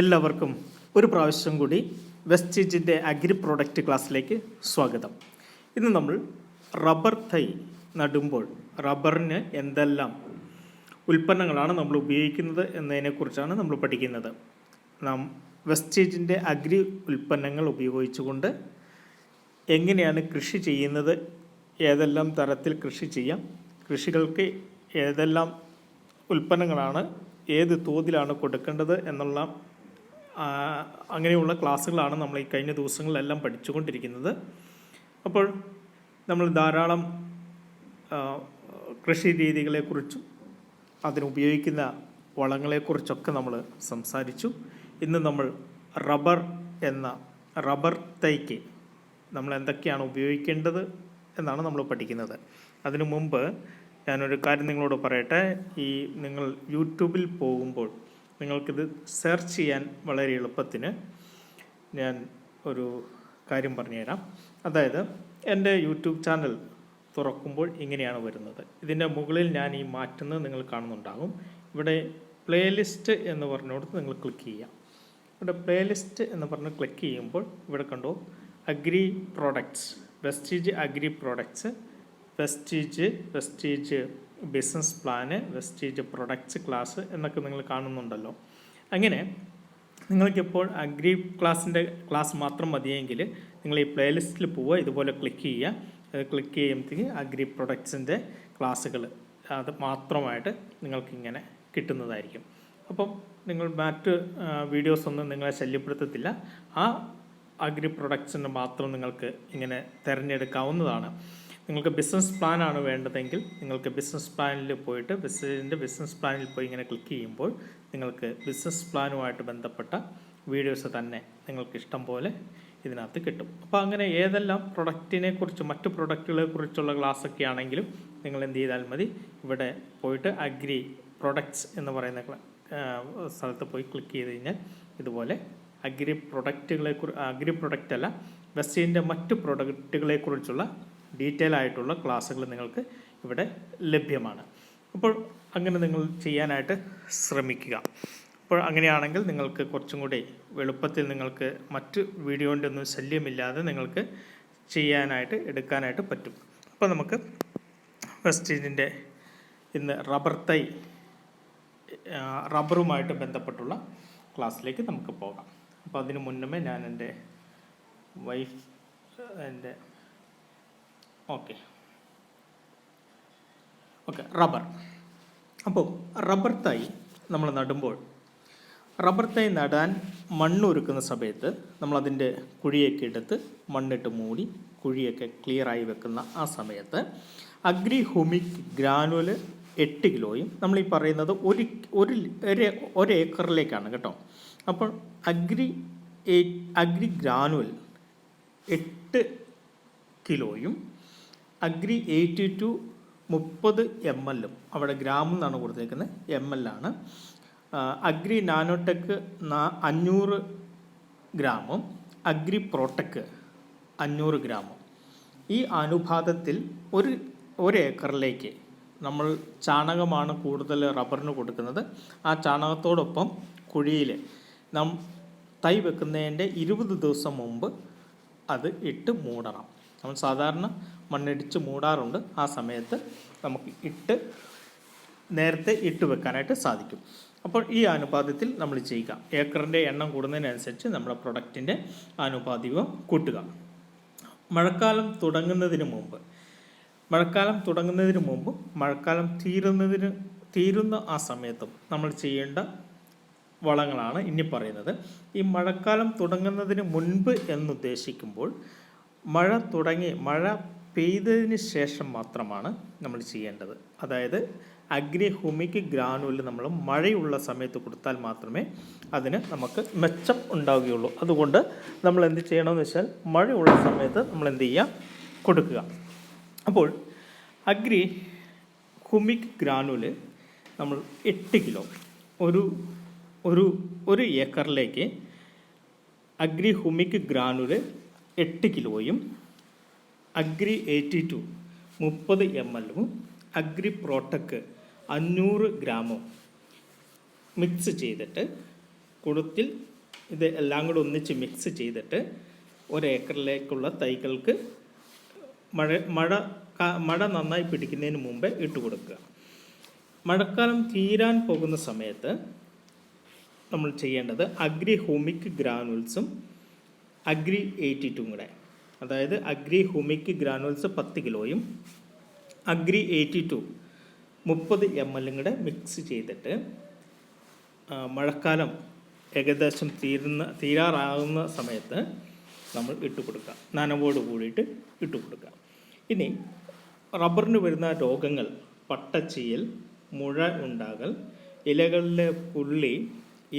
എല്ലാവർക്കും ഒരു പ്രാവശ്യം കൂടി വെസ്റ്റേജിന്റെ അഗ്രി പ്രോഡക്റ്റ് ക്ലാസ്സിലേക്ക് സ്വാഗതം. ഇന്ന് നമ്മൾ റബ്ബർ തൈ നടുമ്പോൾ റബ്ബറിന് എന്തെല്ലാം ഉൽപ്പന്നങ്ങളാണ് നമ്മൾ ഉപയോഗിക്കുന്നത് എന്നതിനെക്കുറിച്ചാണ് നമ്മൾ പഠിക്കുന്നത്. നാം വെസ്റ്റേജിന്റെ അഗ്രി ഉൽപ്പന്നങ്ങൾ ഉപയോഗിച്ചുകൊണ്ട് എങ്ങനെയാണ് കൃഷി ചെയ്യുന്നത് ഏതെല്ലാം തരത്തിൽ കൃഷി ചെയ്യാം കൃഷികൾക്ക് ഏതെല്ലാം ഉൽപ്പന്നങ്ങളാണ് ഏത് തോതിലാണ് കൊടുക്കേണ്ടത് എന്നുള്ള അങ്ങനെയുള്ള ക്ലാസ്സുകളാണ് നമ്മൾ ഈ കഴിഞ്ഞ ദിവസങ്ങളിലെല്ലാം പഠിച്ചുകൊണ്ടിരിക്കുന്നത്. അപ്പോൾ നമ്മൾ ധാരാളം കൃഷി രീതികളെക്കുറിച്ചും അതിനുപയോഗിക്കുന്ന വളങ്ങളെക്കുറിച്ചൊക്കെ നമ്മൾ സംസാരിച്ചു. ഇന്ന് നമ്മൾ റബ്ബർ എന്ന റബ്ബർ തൈക്ക് നമ്മൾ എന്തൊക്കെയാണ് ഉപയോഗിക്കേണ്ടത് എന്നാണ് നമ്മൾ പഠിക്കുന്നത്. അതിനു മുമ്പ് ഞാനൊരു കാര്യം നിങ്ങളോട് പറയട്ടെ. ഈ നിങ്ങൾ യൂട്യൂബിൽ പോകുമ്പോൾ നിങ്ങൾക്കിത് സെർച്ച് ചെയ്യാൻ വളരെ എളുപ്പത്തിന് ഞാൻ ഒരു കാര്യം പറഞ്ഞുതരാം. അതായത് എന്റെ യൂട്യൂബ് ചാനൽ തുറക്കുമ്പോൾ ഇങ്ങനെയാണ് വരുന്നത്. ഇതിന്റെ മുകളിൽ ഞാൻ ഈ മാറ്റുന്നത് നിങ്ങൾ കാണുന്നുണ്ടാകും. ഇവിടെ പ്ലേലിസ്റ്റ് എന്ന് പറഞ്ഞുകൊടുത്ത് നിങ്ങൾ ക്ലിക്ക് ചെയ്യാം ഇവിടെ പ്ലേലിസ്റ്റ് എന്ന് പറഞ്ഞ് ക്ലിക്ക് ചെയ്യുമ്പോൾ ഇവിടെ കണ്ടോ agri products Vestige agri products Vestige Vestige business plan Vestige products class എന്നൊക്കെ നിങ്ങൾ കാണുന്നുണ്ടല്ലോ. അങ്ങനെ നിങ്ങൾക്കിപ്പോൾ അഗ്രി ക്ലാസ്സിന്റെ ക്ലാസ് മാത്രം മതിയെങ്കിൽ നിങ്ങൾ ഈ പ്ലേലിസ്റ്റിൽ പോവുക ഇതുപോലെ ക്ലിക്ക് ചെയ്യുക. ക്ലിക്ക് ചെയ്യുമ്പോഴത്തേക്ക് അഗ്രി പ്രൊഡക്ട്സിന്റെ ക്ലാസ്സുകൾ അത് മാത്രമായിട്ട് നിങ്ങൾക്കിങ്ങനെ കിട്ടുന്നതായിരിക്കും. അപ്പം നിങ്ങൾ മറ്റ് വീഡിയോസ് ഒന്നും നിങ്ങളെ ശല്യപ്പെടുത്തത്തില്ല. ആ അഗ്രി പ്രൊഡക്ട്സിന് മാത്രം നിങ്ങൾക്ക് ഇങ്ങനെ തിരഞ്ഞെടുക്കാവുന്നതാണ്. നിങ്ങൾക്ക് ബിസിനസ് പ്ലാനാണ് വേണ്ടതെങ്കിൽ നിങ്ങൾക്ക് ബിസിനസ് പ്ലാനിൽ പോയിട്ട് ബിസിനസിന്റെ ബിസിനസ് പ്ലാനിൽ പോയി ഇങ്ങനെ ക്ലിക്ക് ചെയ്യുമ്പോൾ നിങ്ങൾക്ക് ബിസിനസ് പ്ലാനുമായിട്ട് ബന്ധപ്പെട്ട വീഡിയോസ് തന്നെ നിങ്ങൾക്ക് ഇഷ്ടം പോലെ ഇതിനകത്ത് കിട്ടും. അപ്പോൾ അങ്ങനെ ഏതെല്ലാം പ്രൊഡക്റ്റിനെ കുറിച്ച് മറ്റു പ്രൊഡക്റ്റുകളെ കുറിച്ചുള്ള ക്ലാസ്സൊക്കെ ആണെങ്കിലും നിങ്ങൾ എന്ത് ചെയ്താൽ മതി. ഇവിടെ പോയിട്ട് അഗ്രി പ്രൊഡക്ട്സ് എന്ന് പറയുന്ന സ്ഥലത്ത് പോയി ക്ലിക്ക് ചെയ്ത് കഴിഞ്ഞാൽ ഇതുപോലെ അഗ്രി പ്രൊഡക്റ്റുകളെ കുറി അഗ്രി പ്രൊഡക്റ്റ് അല്ല വെസ്റ്റീന്റെ മറ്റു പ്രൊഡക്റ്റുകളെ കുറിച്ചുള്ള ഡീറ്റെയിൽ ആയിട്ടുള്ള ക്ലാസ്സുകൾ നിങ്ങൾക്ക് ഇവിടെ ലഭ്യമാണ്. അപ്പോൾ അങ്ങനെ നിങ്ങൾ ചെയ്യാനായിട്ട് ശ്രമിക്കുക. അപ്പോൾ അങ്ങനെയാണെങ്കിൽ നിങ്ങൾക്ക് കുറച്ചും കൂടി എളുപ്പത്തിൽ നിങ്ങൾക്ക് മറ്റ് വീഡിയോന്റെ ഒന്നും ശല്യമില്ലാതെ നിങ്ങൾക്ക് ചെയ്യാനായിട്ട് എടുക്കാനായിട്ട് പറ്റും. അപ്പോൾ നമുക്ക് വെസ്റ്റീജിന്റെ ഇന്ന് റബ്ബർ തൈ റബ്ബറുമായിട്ട് ബന്ധപ്പെട്ടുള്ള ക്ലാസ്സിലേക്ക് നമുക്ക് പോകാം. അപ്പോൾ അതിനു മുന്നമേ ഞാൻ എന്റെ വൈഫ് എന്റെ ഓക്കെ. Okay rubber. അപ്പോൾ റബ്ബർ തൈ നമ്മൾ നടുമ്പോൾ റബ്ബർ തൈ നടാൻ മണ്ണൊരുക്കുന്ന സമയത്ത് നമ്മളതിന്റെ കുഴിയൊക്കെ എടുത്ത് മണ്ണിട്ട് മൂടി കുഴിയൊക്കെ ക്ലിയറായി വെക്കുന്ന ആ സമയത്ത് അഗ്രി ഹുമിക് ഗ്രാനുവൽ എട്ട് കിലോയും നമ്മൾ ഈ പറയുന്നത് ഒരു ഒരു ഒരു ഒരു ഏക്കറിലേക്കാണ് കേട്ടോ. അപ്പോൾ അഗ്രി അഗ്രി ഗ്രാനുവൽ എട്ട് കിലോയും അഗ്രി എയ്റ്റി ടു മുപ്പത് എം എല്ലും. അവിടെ ഗ്രാം എന്നാണ് കൊടുത്തേക്കുന്നത്. എം എൽ ആണ്. അഗ്രി നാനോടെക് നാ- അഞ്ഞൂറ് ഗ്രാമും അഗ്രി പ്രോടെക് അഞ്ഞൂറ് ഗ്രാമും. ഈ അനുപാതത്തിൽ ഒരു ഒരു ഏക്കറിലേക്ക് നമ്മൾ ചാണകമാണ് കൂടുതൽ റബ്ബറിന് കൊടുക്കുന്നത്. ആ ചാണകത്തോടൊപ്പം കുഴിയിൽ നാം തൈ വെക്കുന്നതിന്റെ ഇരുപത് ദിവസം മുമ്പ് അത് ഇട്ട് മൂടണം. നമ്മൾ സാധാരണ മണ്ണിടിച്ച് മൂടാറുണ്ട്. ആ സമയത്ത് നമുക്ക് ഇട്ട് നേരത്തെ ഇട്ട് വെക്കാനായിട്ട് സാധിക്കും. അപ്പോൾ ഈ അനുപാതത്തിൽ നമ്മൾ ചെയ്യുക. ഏക്കറിന്റെ എണ്ണം കൂടുന്നതിനനുസരിച്ച് നമ്മുടെ പ്രൊഡക്റ്റിന്റെ ആനുപാതികം കൂട്ടുക. മഴക്കാലം തുടങ്ങുന്നതിന് മുമ്പ് മഴക്കാലം തുടങ്ങുന്നതിന് മുമ്പും മഴക്കാലം തീരുന്നതിന് തീരുന്ന ആ സമയത്തും നമ്മൾ ചെയ്യേണ്ട വളങ്ങളാണ് ഇനി പറയുന്നത്. ഈ മഴക്കാലം തുടങ്ങുന്നതിന് മുൻപ് എന്നുദ്ദേശിക്കുമ്പോൾ മഴ തുടങ്ങി മഴ പെയ്തതിന് ശേഷം മാത്രമാണ് നമ്മൾ ചെയ്യേണ്ടത്. അതായത് അഗ്രി ഹുമിക് ഗ്രാനുവൽ നമ്മൾ മഴയുള്ള സമയത്ത് കൊടുത്താൽ മാത്രമേ അതിന് നമുക്ക് മെച്ചം ഉണ്ടാവുകയുള്ളൂ. അതുകൊണ്ട് നമ്മൾ എന്ത് ചെയ്യണമെന്ന് വെച്ചാൽ മഴയുള്ള സമയത്ത് നമ്മൾ എന്ത് ചെയ്യുക? കൊടുക്കുക. അപ്പോൾ അഗ്രി ഹുമിക് ഗ്രാനുവൽ നമ്മൾ എട്ട് കിലോ ഒരു ഒരു ഒരു ഏക്കറിലേക്ക് അഗ്രി ഹുമിക് ഗ്രാനുവൽ എട്ട് കിലോയും അഗ്രി എയ്റ്റി ടു മുപ്പത് എം എല്ലും അഗ്രി പ്രോട്ടക്ക് അഞ്ഞൂറ് ഗ്രാമും മിക്സ് ചെയ്തിട്ട് കുടത്തിൽ ഇത് എല്ലാം കൂടെ ഒന്നിച്ച് മിക്സ് ചെയ്തിട്ട് ഒരേക്കറിലേക്കുള്ള തൈകൾക്ക് മഴ മഴ മഴ നന്നായി പിടിക്കുന്നതിന് മുമ്പേ ഇട്ട് കൊടുക്കുക. മഴക്കാലം തീരാൻ പോകുന്ന സമയത്ത് നമ്മൾ ചെയ്യേണ്ടത് അഗ്രി ഹോമിക് ഗ്രാനുൽസും അഗ്രി എയ്റ്റി ടു കൂടെ. അതായത് അഗ്രി ഹുമിക് ഗ്രാനുൾസ് പത്ത് കിലോയും അഗ്രി എയ്റ്റി ടു മുപ്പത് എം എല്ലും കൂടെ മിക്സ് ചെയ്തിട്ട് മഴക്കാലം ഏകദേശം തീരുന്ന തീരാറാകുന്ന സമയത്ത് നമ്മൾ ഇട്ട് കൊടുക്കുക. നനവോട് കൂടിയിട്ട് ഇട്ട് കൊടുക്കുക. ഇനി റബ്ബറിന് വരുന്ന രോഗങ്ങൾ പട്ടച്ചീയൽ മുഴ ഉണ്ടാകൽ ഇലകളിലെ പുള്ളി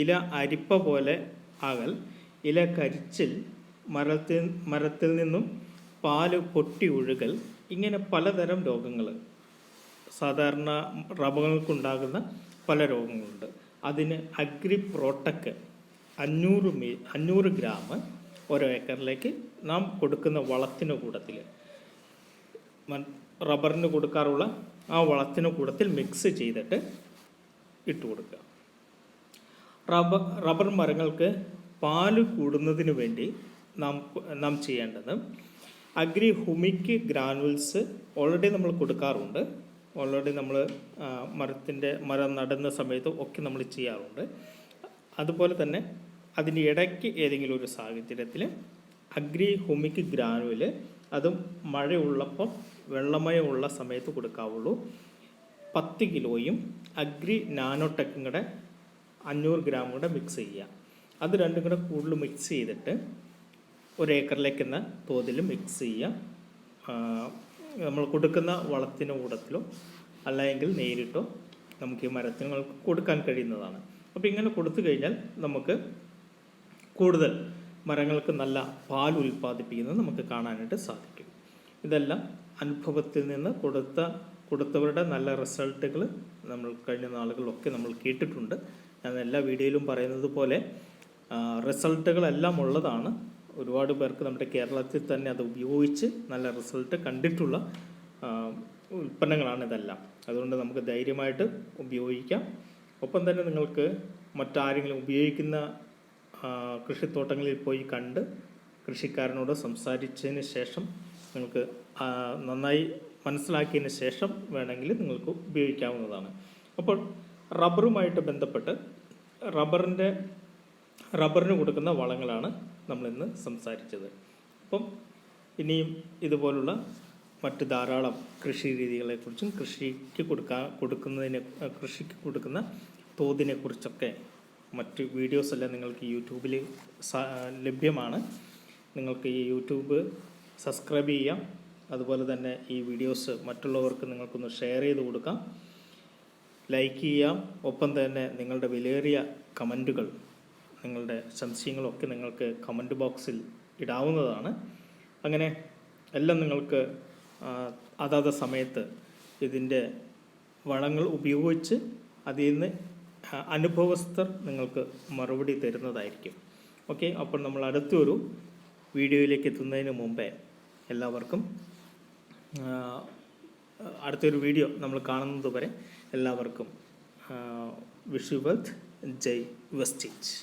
ഇല അരിപ്പ പോലെ ആകൽ ഇല കരിച്ചിൽ മരത്തിൽ മരത്തിൽ നിന്നും പാൽ പൊട്ടി ഒഴുകൽ. ഇങ്ങനെ പലതരം രോഗങ്ങൾ സാധാരണ റബ്ബറുകൾക്കുണ്ടാകുന്ന പല രോഗങ്ങളുണ്ട്. അതിന് അഗ്രി പ്രോട്ടക്ക് അഞ്ഞൂറ് മീ അഞ്ഞൂറ് ഗ്രാം ഓരോ ഏക്കറിലേക്ക് നാം കൊടുക്കുന്ന വളത്തിന് കൂടത്തിൽ റബ്ബറിന് കൊടുക്കാറുള്ള ആ വളത്തിന് കൂടത്തിൽ മിക്സ് ചെയ്തിട്ട് ഇട്ട് കൊടുക്കുക. റബ്ബർ റബ്ബർ മരങ്ങൾക്ക് പാൽ കൂടുന്നതിന് വേണ്ടി നാം നാം ചെയ്യേണ്ടത്. അഗ്രി ഹുമിക്ക് ഗ്രാനുവൽസ് ഓൾറെഡി നമ്മൾ കൊടുക്കാറുണ്ട്. ഓൾറെഡി നമ്മൾ മരത്തിന്റെ മരം നടുന്ന സമയത്ത് ഒക്കെ നമ്മൾ ചെയ്യാറുണ്ട്. അതുപോലെ തന്നെ അതിന്റെ ഇടയ്ക്ക് ഏതെങ്കിലും ഒരു സാഹചര്യത്തിൽ അഗ്രി ഹുമിക് ഗ്രാനുവൽ അതും മഴയുള്ളപ്പം വെള്ളമയമുള്ള സമയത്ത് കൊടുക്കാവുള്ളൂ. പത്ത് കിലോയും അഗ്രി നാനോടെക്കും കൂടെ അഞ്ഞൂറ് ഗ്രാം കൂടെ മിക്സ് ചെയ്യുക. അത് രണ്ടും കൂടെ കൂടുതൽ മിക്സ് ചെയ്തിട്ട് ഒരു ഏക്കറിലേക്ക് എന്ന തോതിൽ മിക്സ് ചെയ്യാം. നമ്മൾ കൊടുക്കുന്ന വളത്തിന് കൂടത്തിലോ അല്ലെങ്കിൽ നേരിട്ടോ നമുക്ക് ഈ മരത്തിനുകൾക്ക് കൊടുക്കാൻ കഴിയുന്നതാണ്. അപ്പോൾ ഇങ്ങനെ കൊടുത്തു കഴിഞ്ഞാൽ നമുക്ക് കൂടുതൽ മരങ്ങൾക്ക് നല്ല പാൽ ഉൽപ്പാദിപ്പിക്കുന്നത് നമുക്ക് കാണാനായിട്ട് സാധിക്കും. ഇതെല്ലാം അനുഭവത്തിൽ നിന്ന് കൊടുത്ത കൊടുത്തവരുടെ നല്ല റിസൾട്ടുകൾ നമ്മൾ കഴിഞ്ഞ നാളുകളിലൊക്കെ നമ്മൾ കേട്ടിട്ടുണ്ട്. ഞാൻ എല്ലാ വീഡിയോയിലും പറയുന്നത് പോലെ റിസൾട്ടുകളെല്ലാം ഉള്ളതാണ്. ഒരുപാട് പേർക്ക് നമ്മുടെ കേരളത്തിൽ തന്നെ അത് ഉപയോഗിച്ച് നല്ല റിസൾട്ട് കണ്ടിട്ടുള്ള ഉൽപ്പന്നങ്ങളാണ് ഇതെല്ലാം. അതുകൊണ്ട് നമുക്ക് ധൈര്യമായിട്ട് ഉപയോഗിക്കാം. ഒപ്പം തന്നെ നിങ്ങൾക്ക് മറ്റാരെങ്കിലും ഉപയോഗിക്കുന്ന കൃഷിത്തോട്ടങ്ങളിൽ പോയി കണ്ട് കൃഷിക്കാരനോട് സംസാരിച്ചതിന് ശേഷം നിങ്ങൾക്ക് നന്നായി മനസ്സിലാക്കിയതിന് ശേഷം വേണമെങ്കിൽ നിങ്ങൾക്ക് ഉപയോഗിക്കാവുന്നതാണ്. അപ്പോൾ റബ്ബറുമായിട്ട് ബന്ധപ്പെട്ട് റബ്ബറിന്റെ റബ്ബറിന് കൊടുക്കുന്ന വളങ്ങളാണ് നമ്മളിന്ന് സംസാരിച്ചത്. അപ്പം ഇനിയും ഇതുപോലുള്ള മറ്റ് ധാരാളം കൃഷി രീതികളെക്കുറിച്ചും കൃഷിക്ക് കൊടുക്കാൻ കൊടുക്കുന്നതിനെ കൃഷിക്ക് കൊടുക്കുന്ന തോതിനെ കുറിച്ചൊക്കെ മറ്റ് വീഡിയോസ് എല്ലാം നിങ്ങൾക്ക് യൂട്യൂബിൽ ലഭ്യമാണ്. നിങ്ങൾക്ക് ഈ യൂട്യൂബ് സബ്സ്ക്രൈബ് ചെയ്യാം. അതുപോലെ തന്നെ ഈ വീഡിയോസ് മറ്റുള്ളവർക്ക് നിങ്ങൾക്കൊന്ന് ഷെയർ ചെയ്ത് കൊടുക്കാം. ലൈക്ക് ചെയ്യാം. ഒപ്പം തന്നെ നിങ്ങളുടെ വിലയേറിയ കമന്റുകൾ നിങ്ങളുടെ സംശയങ്ങളൊക്കെ നിങ്ങൾക്ക് കമന്റ് ബോക്സിൽ ഇടാവുന്നതാണ്. അങ്ങനെ എല്ലാം നിങ്ങൾക്ക് അതാത് സമയത്ത് ഇതിന്റെ വളങ്ങൾ ഉപയോഗിച്ച് അതിൽ നിന്ന് അനുഭവസ്ഥർ നിങ്ങൾക്ക് മറുപടി തരുന്നതായിരിക്കും. ഓക്കെ അപ്പോൾ നമ്മൾ അടുത്തൊരു വീഡിയോയിലേക്ക് എത്തുന്നതിന് മുമ്പേ എല്ലാവർക്കും അടുത്തൊരു വീഡിയോ നമ്മൾ കാണുന്നത് വരെ എല്ലാവർക്കും വിഷു വെൽത്ത് ജയ് വെസ്റ്റേജ്